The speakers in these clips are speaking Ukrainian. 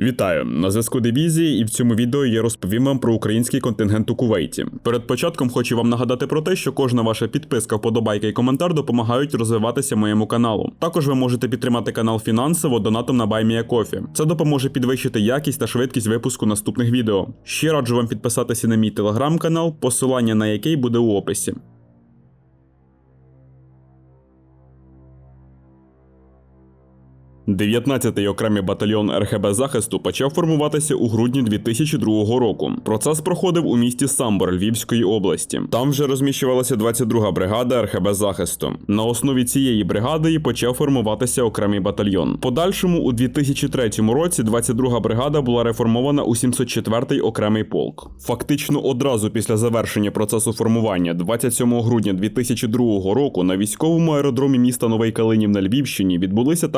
Вітаю на зв'язку дивізії, і в цьому відео я розповім вам про український контингент у Кувейті. Перед початком хочу вам нагадати про те, що кожна ваша підписка, вподобайка і коментар допомагають розвиватися моєму каналу. Також ви можете підтримати канал фінансово донатом на BuyMeACoffee. Це допоможе підвищити якість та швидкість випуску наступних відео. Ще раджу вам підписатися на мій телеграм-канал, посилання на який буде у описі. 19-й окремий батальйон РХБ захисту почав формуватися у грудні 2002 року. Процес проходив у місті Самбор Львівської області. Там вже розміщувалася 22-га бригада РХБ захисту. На основі цієї бригади і почав формуватися окремий батальйон. Подальшому у 2003 році 22-га бригада була реформована у 704-й окремий полк. Фактично одразу після завершення процесу формування 27 грудня 2002 року на військовому аеродромі міста Новий Калинів на Львівщині відбулися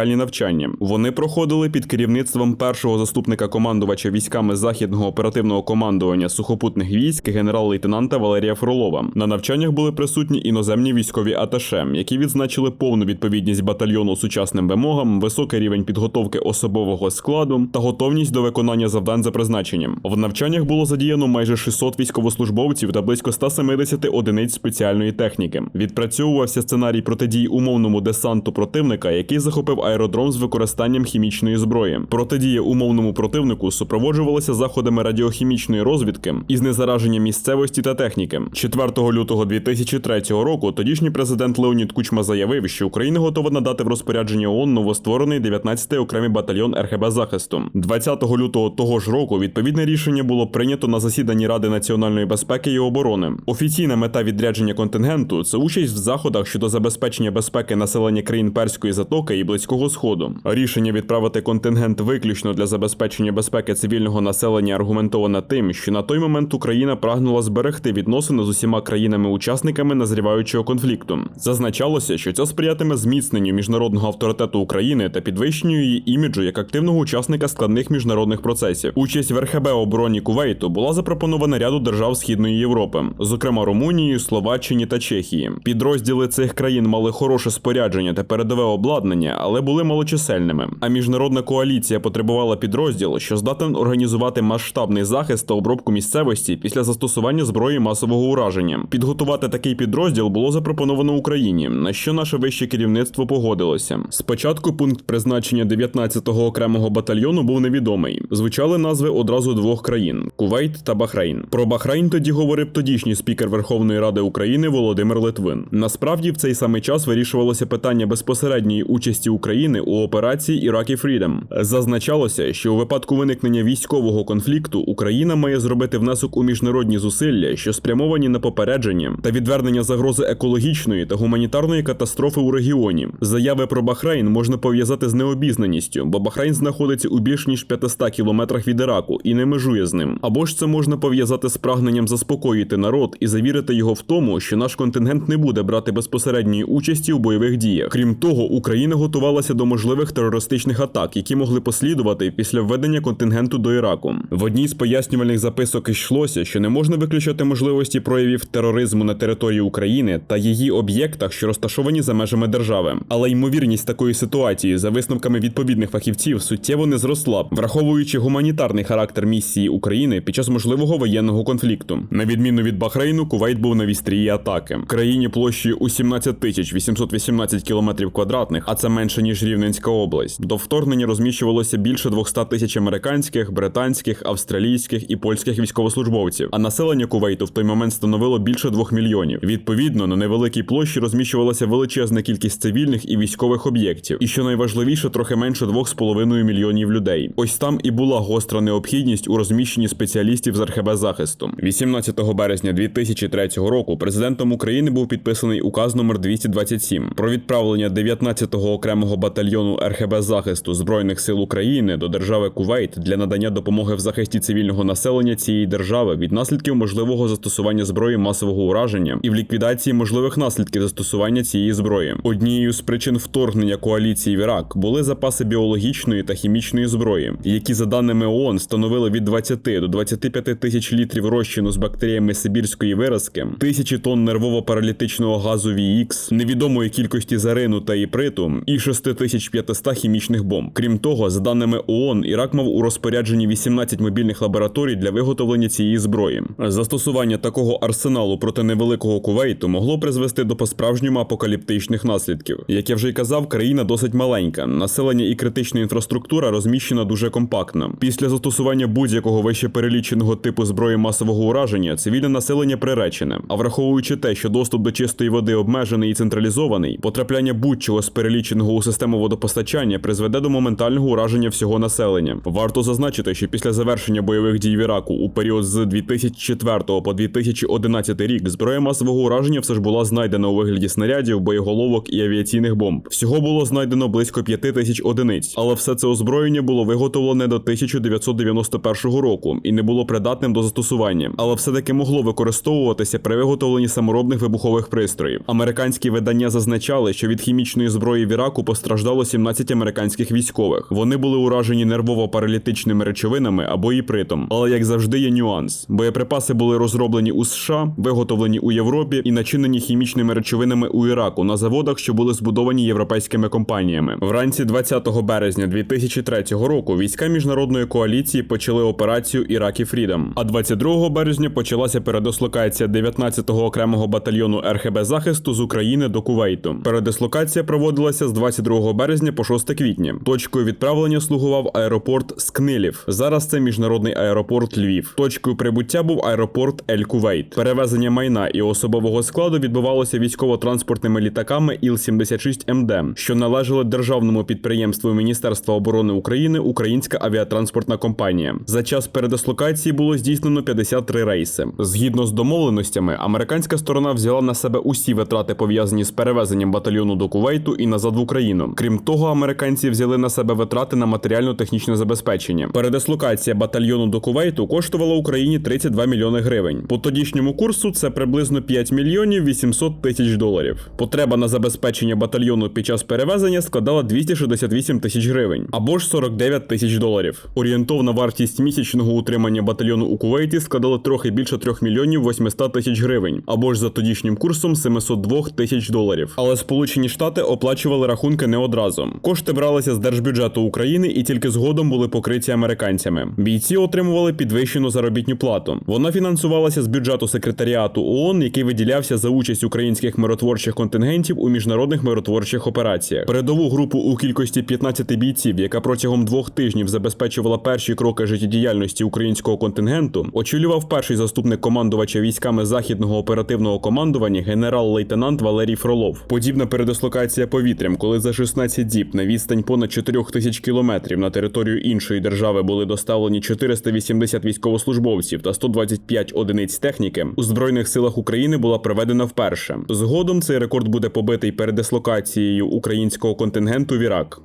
тактико-спеціальні навчання. Вони проходили під керівництвом першого заступника командувача військами західного оперативного командування сухопутних військ генерал-лейтенанта Валерія Фролова. На навчаннях були присутні іноземні військові аташе, які відзначили повну відповідність батальйону сучасним вимогам, високий рівень підготовки особового складу та готовність до виконання завдань за призначенням. В навчаннях було задіяно майже 600 військовослужбовців та близько 170 одиниць спеціальної техніки. Відпрацьовувався сценарій протидії умовному десанту противника, який захопив аеродром з використанням хімічної зброї. Протидія умовному противнику супроводжувалася заходами радіохімічної розвідки і знезараження місцевості та техніки. 4 лютого 2003 року тодішній президент Леонід Кучма заявив, що Україна готова надати в розпорядження ООН новостворений 19-й окремий батальйон РХБ захисту. 20 лютого того ж року відповідне рішення було прийнято на засіданні Ради національної безпеки і оборони. Офіційна мета відрядження контингенту це участь в заходах щодо забезпечення безпеки населення країн Перської затоки і близького сходу. Рішення відправити контингент виключно для забезпечення безпеки цивільного населення аргументовано тим, що на той момент Україна прагнула зберегти відносини з усіма країнами-учасниками назріваючого конфлікту. Зазначалося, що це сприятиме зміцненню міжнародного авторитету України та підвищенню її іміджу як активного учасника складних міжнародних процесів. Участь в РХБ обороні Кувейту була запропонована ряду держав Східної Європи, зокрема Румунії, Словаччині та Чехії. Підрозділи цих країн мали хороше спорядження та передове обладнання, але були малочисельними. А міжнародна коаліція потребувала підрозділ, що здатен організувати масштабний захист та обробку місцевості після застосування зброї масового ураження. Підготувати такий підрозділ було запропоновано Україні, на що наше вище керівництво погодилося. Спочатку пункт призначення 19-го окремого батальйону був невідомий. Звучали назви одразу двох країн Кувейт та Бахрейн. Про Бахрейн тоді говорив тодішній спікер Верховної Ради України Володимир Литвин. Насправді в цей самий час вирішувалося питання безпосередньої участі України у операції Iraqi Freedom. Зазначалося, що у випадку виникнення військового конфлікту Україна має зробити внесок у міжнародні зусилля, що спрямовані на попередження та відвернення загрози екологічної та гуманітарної катастрофи у регіоні. Заяви про Бахрейн можна пов'язати з необізнаністю, бо Бахрейн знаходиться у більш ніж 500 кілометрах від Іраку і не межує з ним. Або ж це можна пов'язати з прагненням заспокоїти народ і завірити його в тому, що наш контингент не буде брати безпосередньої участі у бойових діях. Крім того, Україна готувалася до можливих терористичних атак, які могли послідувати після введення контингенту до Іраку. В одній з пояснювальних записок йшлося, що не можна виключати можливості проявів тероризму на території України та її об'єктах, що розташовані за межами держави. Але ймовірність такої ситуації, за висновками відповідних фахівців, суттєво не зросла, враховуючи гуманітарний характер місії України під час можливого воєнного конфлікту. На відміну від Бахрейну, Кувейт був на вістрії атаки. В країні площею у 17 тисяч 818 кілометрів квадратних, а це менше ніж Рівненська область. До вторгнення розміщувалося більше 200 тисяч американських, британських, австралійських і польських військовослужбовців. А населення Кувейту в той момент становило більше 2 мільйонів. Відповідно, на невеликій площі розміщувалася величезна кількість цивільних і військових об'єктів. І що найважливіше, трохи менше 2,5 мільйонів людей. Ось там і була гостра необхідність у розміщенні спеціалістів з РХБ захисту. 18 березня 2003 року президентом України був підписаний указ номер 227 про відправлення 19-го окремого батальйону РХБ захисту збройних сил України до держави Кувейт для надання допомоги в захисті цивільного населення цієї держави від наслідків можливого застосування зброї масового ураження і в ліквідації можливих наслідків застосування цієї зброї. Однією з причин вторгнення коаліції в Ірак були запаси біологічної та хімічної зброї, які за даними ООН становили від 20 до 25 тисяч літрів розчину з бактеріями сибірської виразки, тисячі тонн нервово-паралітичного газу VX, невідомої кількості зарину та іприту і 6 6500 хімічних бомб. Крім того, за даними ООН, Ірак мав у розпорядженні 18 мобільних лабораторій для виготовлення цієї зброї. Застосування такого арсеналу проти невеликого Кувейту могло призвести до по-справжньому апокаліптичних наслідків. Як я вже й казав, країна досить маленька. Населення і критична інфраструктура розміщена дуже компактно. Після застосування будь-якого вище переліченого типу зброї масового ураження, цивільне населення приречене. А враховуючи те, що доступ до чистої води обмежений і централізований, потрапляння будь-чого з переліченого у систему водопостачання призведе до моментального ураження всього населення. Варто зазначити, що після завершення бойових дій в Іраку у період з 2004 по 2011 рік зброя масового ураження все ж була знайдена у вигляді снарядів, боєголовок і авіаційних бомб. Всього було знайдено близько 5 тисяч одиниць, але все це озброєння було виготовлене до 1991 року і не було придатним до застосування, але все-таки могло використовуватися при виготовленні саморобних вибухових пристроїв. Американські видання зазначали, що від хімічної зброї в Іраку постраждало 17 американських військових. Вони були уражені нервово-паралітичними речовинами або іпритом. Але як завжди, є нюанс: боєприпаси були розроблені у США, виготовлені у Європі і начинені хімічними речовинами у Іраку на заводах, що були збудовані європейськими компаніями. Вранці 20 березня 2003 року війська міжнародної коаліції почали операцію Іракі Фрідом. А 22 березня почалася передислокація 19-го окремого батальйону РХБ захисту з України до Кувейту. Передислокація проводилася з 22 березня по 6 квітня. Точкою відправлення слугував аеропорт Скнилів. Зараз це міжнародний аеропорт Львів. Точкою прибуття був аеропорт Ель Кувейт. Перевезення майна і особового складу відбувалося військово-транспортними літаками Іл-76МД, що належали державному підприємству Міністерства оборони України Українська авіатранспортна компанія. За час передислокації було здійснено 53 рейси. Згідно з домовленостями, американська сторона взяла на себе усі витрати пов'язані з перевезенням батальйону до Кувейту і назад в Україну. Крім того, американці взяли на себе витрати на матеріально-технічне забезпечення. Передислокація батальйону до Кувейту коштувала Україні 32 мільйони гривень. По тодішньому курсу це приблизно 5 мільйонів 800 тисяч доларів. Потреба на забезпечення батальйону під час перевезення складала 268 тисяч гривень або ж 49 тисяч доларів. Орієнтовна вартість місячного утримання батальйону у Кувейті складала трохи більше 3 мільйонів 800 тисяч гривень, або ж за тодішнім курсом 702 тисяч доларів. Але Сполучені Штати оплачували рахунки не одразу. Кошти бралися з держбюджету України і тільки згодом були покриті американцями. Бійці отримували підвищену заробітну плату. Вона фінансувалася з бюджету секретаріату ООН, який виділявся за участь українських миротворчих контингентів у міжнародних миротворчих операціях. Передову групу у кількості 15 бійців, яка протягом двох тижнів забезпечувала перші кроки життєдіяльності українського контингенту, очолював перший заступник командувача військами західного оперативного командування генерал-лейтенант Валерій Фролов. Подібна передислокація повітрям, коли за 16 діб на відстань понад 4 тисяч кілометрів на територію іншої держави були доставлені 480 військовослужбовців та 125 одиниць техніки, у збройних силах України була проведена вперше. Згодом цей рекорд буде побитий передислокацією українського контингенту в Ірак.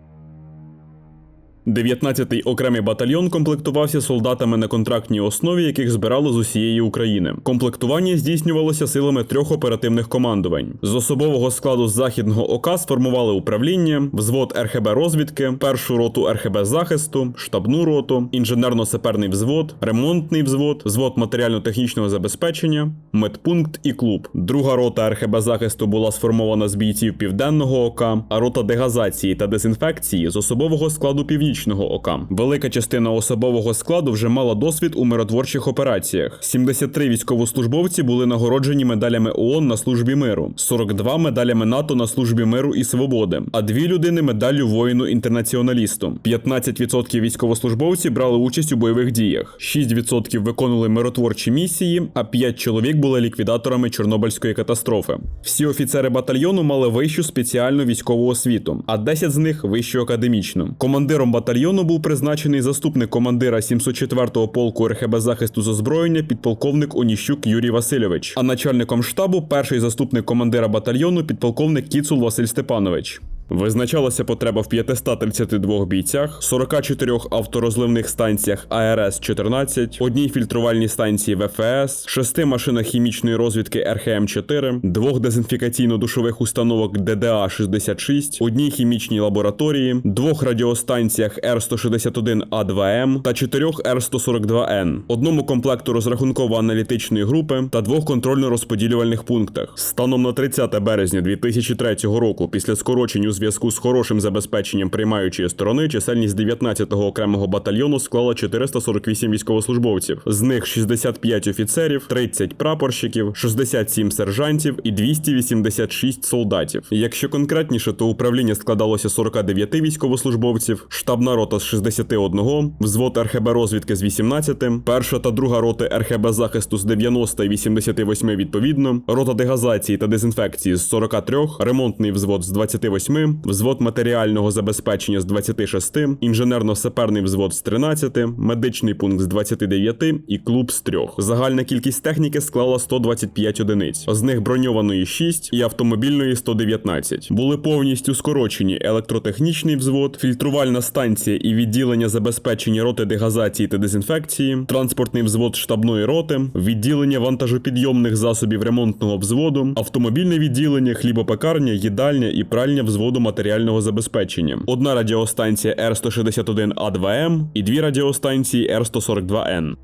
19-й окремий батальйон комплектувався солдатами на контрактній основі, яких збирали з усієї України. Комплектування здійснювалося силами трьох оперативних командувань. З особового складу західного ОК сформували управління, взвод РХБ розвідки, першу роту РХБ захисту, штабну роту, інженерно-саперний взвод, ремонтний взвод, взвод матеріально-технічного забезпечення, медпункт і клуб. Друга рота РХБ захисту була сформована з бійців південного ОК, а рота дегазації та дезінфекції з особового складу північного ока. Велика частина особового складу вже мала досвід у миротворчих операціях. 73 військовослужбовці були нагороджені медалями ООН на службі миру, 42 медалями НАТО на службі миру і свободи, а дві людини медаллю воїну інтернаціоналісту. 15% військовослужбовців брали участь у бойових діях, 6% виконували миротворчі місії, а 5 чоловік були ліквідаторами Чорнобильської катастрофи. Всі офіцери батальйону мали вищу спеціальну військову освіту, а 10 з них вищу академічну. Командиром батальйону був призначений заступник командира 704-го полку РХБ захисту з озброєння підполковник Оніщук Юрій Васильович, а начальником штабу перший заступник командира батальйону підполковник Кіцул Василь Степанович. Визначалася потреба в 532 бійцях, 44 авторозливних станціях АРС-14, одній фільтрувальній станції ВФС, 6 машинах хімічної розвідки РХМ-4, двох дезінфікаційно-душових установок ДДА-66, одній хімічній лабораторії, двох радіостанціях Р-161А2М та чотирьох Р-142Н, одному комплекту розрахунково-аналітичної групи та двох контрольно-розподілювальних пунктах. Станом на 30 березня 2003 року, після скорочень зв'язку з хорошим забезпеченням приймаючої сторони чисельність 19-го окремого батальйону склала 448 військовослужбовців. З них 65 офіцерів, 30 прапорщиків, 67 сержантів і 286 солдатів. Якщо конкретніше, то управління складалося з 49 військовослужбовців, штабна рота з 61, взвод РХБ розвідки з 18, перша та друга роти РХБ захисту з 90 і 88 відповідно, рота дегазації та дезінфекції з 43, ремонтний взвод з 28, взвод матеріального забезпечення з 26, інженерно-саперний взвод з 13, медичний пункт з 29 і клуб з 3. Загальна кількість техніки склала 125 одиниць, з них броньованої 6 і автомобільної 119. Були повністю скорочені електротехнічний взвод, фільтрувальна станція і відділення забезпечення роти дегазації та дезінфекції, транспортний взвод штабної роти, відділення вантажопідйомних засобів ремонтного взводу, автомобільне відділення, хлібопекарня, їдальня і пральня взводу матеріального забезпечення, одна радіостанція Р161А2М і дві радіостанції Р142Н.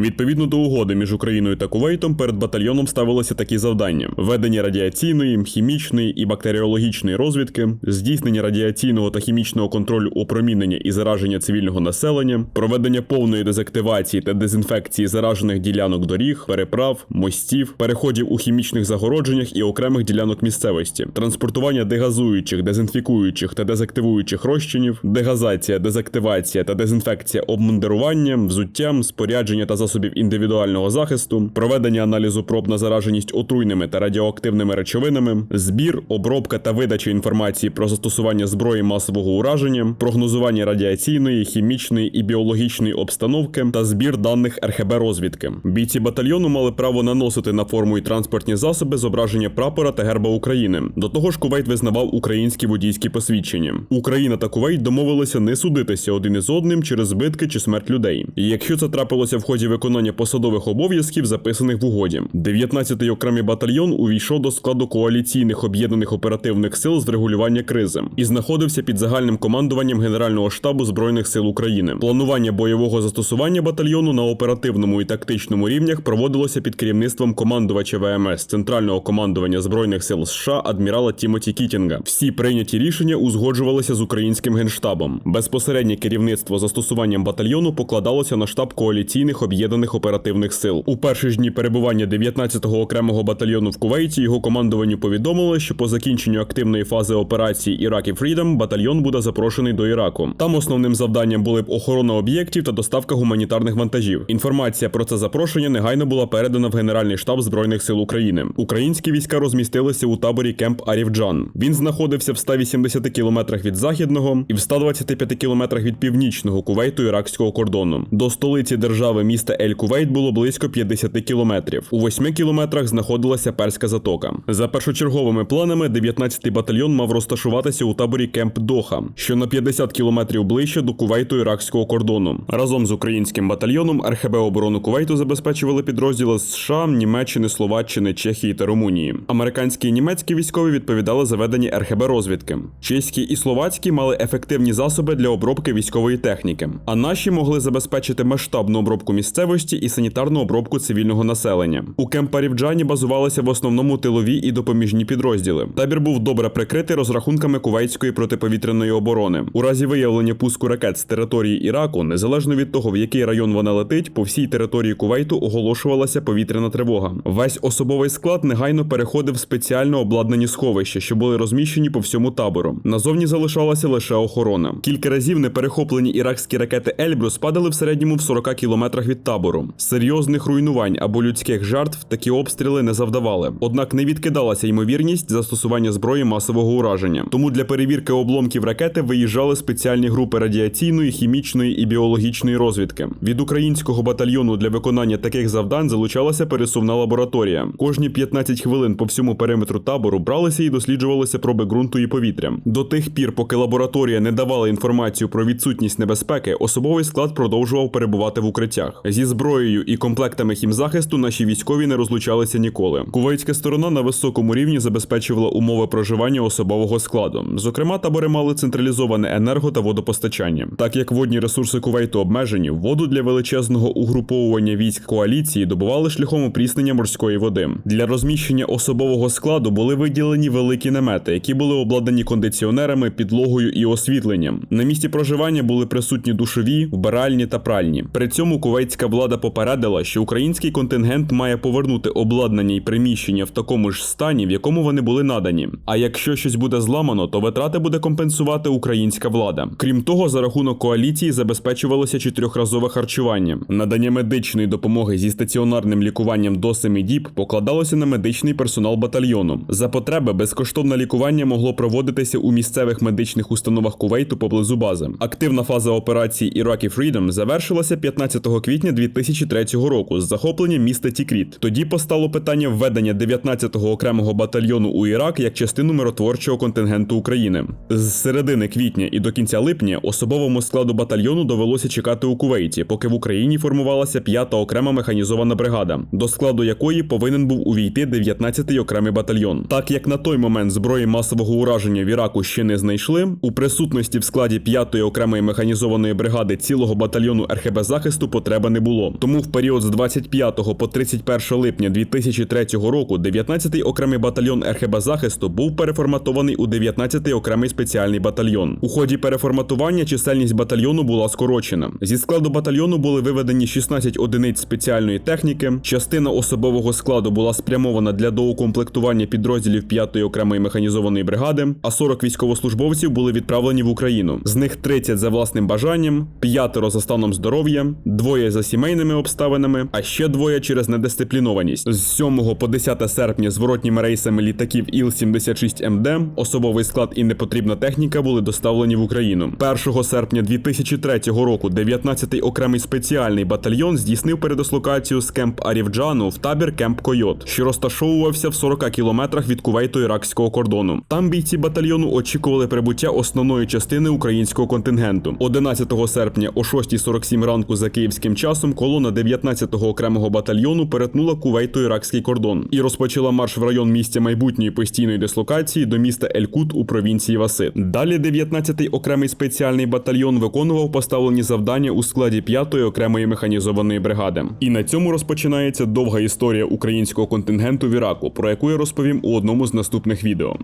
Відповідно до угоди між Україною та Кувейтом перед батальйоном ставилося такі завдання: ведення радіаційної, хімічної і бактеріологічної розвідки, здійснення радіаційного та хімічного контролю опромінення і зараження цивільного населення, проведення повної дезактивації та дезінфекції заражених ділянок доріг, переправ, мостів, переходів у хімічних загородженнях і окремих ділянок місцевості, транспортування дегазуючих, дезінфікуючих та дезактивуючих розчинів, дегазація, дезактивація та дезінфекція обмундирування, взуттям, спорядження та засобів індивідуального захисту, проведення аналізу проб на зараженість отруйними та радіоактивними речовинами, збір, обробка та видача інформації про застосування зброї масового ураження, прогнозування радіаційної, хімічної і біологічної обстановки та збір даних РХБ розвідки. Бійці батальйону мали право наносити на форму і транспортні засоби зображення прапора та герба України. До того ж, Кувейт визнавав українські водійські посвідчення. Україна та Кувейт домовилися не судитися один із одним через збитки чи смерть людей. І якщо це трапилося в ході виконання посадових обов'язків, записаних в угоді. 19-й окремий батальйон увійшов до складу коаліційних об'єднаних оперативних сил з врегулювання кризи і знаходився під загальним командуванням Генерального штабу збройних сил України. Планування бойового застосування батальйону на оперативному і тактичному рівнях проводилося під керівництвом командувача ВМС Центрального командування збройних сил США адмірала Тімоті Кітінга. Всі прийняті рішення узгоджувалися з українським генштабом. Безпосереднє керівництво застосуванням батальйону покладалося на штаб коаліційних об'єднаних оперативних сил. У перші ж дні перебування 19-го окремого батальйону в Кувейті його командуванню повідомили, що по закінченню активної фази операції Ірак і Фрідом батальйон буде запрошений до Іраку. Там основним завданням були б охорона об'єктів та доставка гуманітарних вантажів. Інформація про це запрошення негайно була передана в Генеральний штаб збройних сил України. Українські війська розмістилися у таборі Кемп Арівджан. Він знаходився в 180 кілометрах від західного і в 125 кілометрах від північного Кувейту іракського кордону. До столиці держави міста Ель Кувейт було близько 50 кілометрів. У 8 кілометрах знаходилася перська затока. За першочерговими планами, 19-й батальйон мав розташуватися у таборі Кемп Доха, що на 50 кілометрів ближче до Кувейту іракського кордону. Разом з українським батальйоном РХБ оборону Кувейту забезпечували підрозділи з США, Німеччини, Словаччини, Чехії та Румунії. Американські і німецькі військові відповідали за ведення РХБ розвідки. Чеські і словацькі мали ефективні засоби для обробки військової техніки, а наші могли забезпечити масштабну обробку місцевості і санітарну обробку цивільного населення. У Кемпарівджані базувалися в основному тилові і допоміжні підрозділи. Табір був добре прикритий розрахунками кувейтської протиповітряної оборони. У разі виявлення пуску ракет з території Іраку, незалежно від того, в який район вона летить, по всій території Кувейту оголошувалася повітряна тривога. Весь особовий склад негайно переходив в спеціально обладнані сховища, що були розміщені по всьому табору. Назовні залишалася лише охорона. Кілька разів неперехоплені іракські ракети Ельбрус падали в середньому в 40 кілометрах від табору. Серйозних руйнувань або людських жертв такі обстріли не завдавали. Однак не відкидалася ймовірність застосування зброї масового ураження. Тому для перевірки обломків ракети виїжджали спеціальні групи радіаційної, хімічної і біологічної розвідки. Від українського батальйону для виконання таких завдань залучалася пересувна лабораторія. Кожні 15 хвилин по всьому периметру табору бралися і досліджувалися проби ґрунту і повітря. До тих пір, поки лабораторія не давала інформацію про відсутність небезпеки, особовий склад продовжував перебувати в укриттях. Зі зброєю і комплектами хімзахисту наші військові не розлучалися ніколи. Кувейтська сторона на високому рівні забезпечувала умови проживання особового складу. Зокрема, табори мали централізоване енерго та водопостачання. Так як водні ресурси Кувейту обмежені, воду для величезного угруповування військ коаліції добували шляхом опріснення морської води. Для розміщення особового складу були виділені великі намети, які були обладнані кондиціонерами, підлогою і освітленням. На місці проживання були присутні душові, вбиральні та пральні. При цьому кувейтська влада попередила, що український контингент має повернути обладнання і приміщення в такому ж стані, в якому вони були надані. А якщо щось буде зламано, то витрати буде компенсувати українська влада. Крім того, за рахунок коаліції забезпечувалося чотирьохразове харчування. Надання медичної допомоги зі стаціонарним лікуванням до 7 діб покладалося на медичний персонал батальйону. За потреби безкоштовне лікування могло проводитися у місцевих медичних установах Кувейту поблизу бази. Активна фаза операції Iraqi Freedom завершилася 15 квітня 2003 року з захопленням міста Тікріт. Тоді постало питання введення 19-го окремого батальйону у Ірак як частину миротворчого контингенту України. З середини квітня і до кінця липня особовому складу батальйону довелося чекати у Кувейті, поки в Україні формувалася 5-та окрема механізована бригада, до складу якої повинен був увійти 19-й окремий батальйон. Так як на той момент зброї масового ураження в Іраку ще не знайшли, у присутності в складі 5-ї окремої механізованої бригади цілого батальйону РХБ захисту потреби не було. Тому в період з 25 по 31 липня 2003 року 19-й окремий батальйон РХБ захисту був переформатований у 19-й окремий спеціальний батальйон. У ході переформатування чисельність батальйону була скорочена. Зі складу батальйону були виведені 16 одиниць спеціальної техніки. Частина особового складу була спрямована для доукомплектування підрозділів 5-ї окремої механізованої бригади, а 40 військовослужбовців були відправлені в Україну. З них 30 за власним бажанням, п'ятеро за станом здоров'я, двоє за сімейними обставинами, а ще двоє через недисциплінованість. З 7 по 10 серпня зворотніми рейсами літаків Іл-76МД особовий склад і непотрібна техніка були доставлені в Україну. 1 серпня 2003 року 19-й окремий спеціальний батальйон здійснив передислокацію з кемп Арівджану в табір Кемп Койот, що розташовувався в 40 кілометрах від Кувейто-іракського кордону. Там бійці батальйону очікували прибуття основної частини українського контингенту. 11 серпня о 6.47 ранку за київським часом колона 19-го окремого батальйону перетнула Кувейто-іракський кордон і розпочала марш в район місця майбутньої постійної дислокації до міста Елькут у провінції Васит. Далі 19-й окремий спеціальний батальйон виконував поставлені завдання у складі 5-ї окремої механізованої бригади. І на цьому розпочинається довга історія українського контингенту в Іраку, про яку я розповім у одному з наступних відео.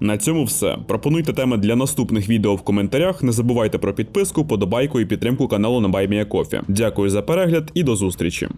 На цьому все. Пропонуйте теми для наступних відео в коментарях. Не забувайте про підписку, подобайку і підтримку каналу на BuyMeACoffee. Дякую за перегляд і до зустрічі.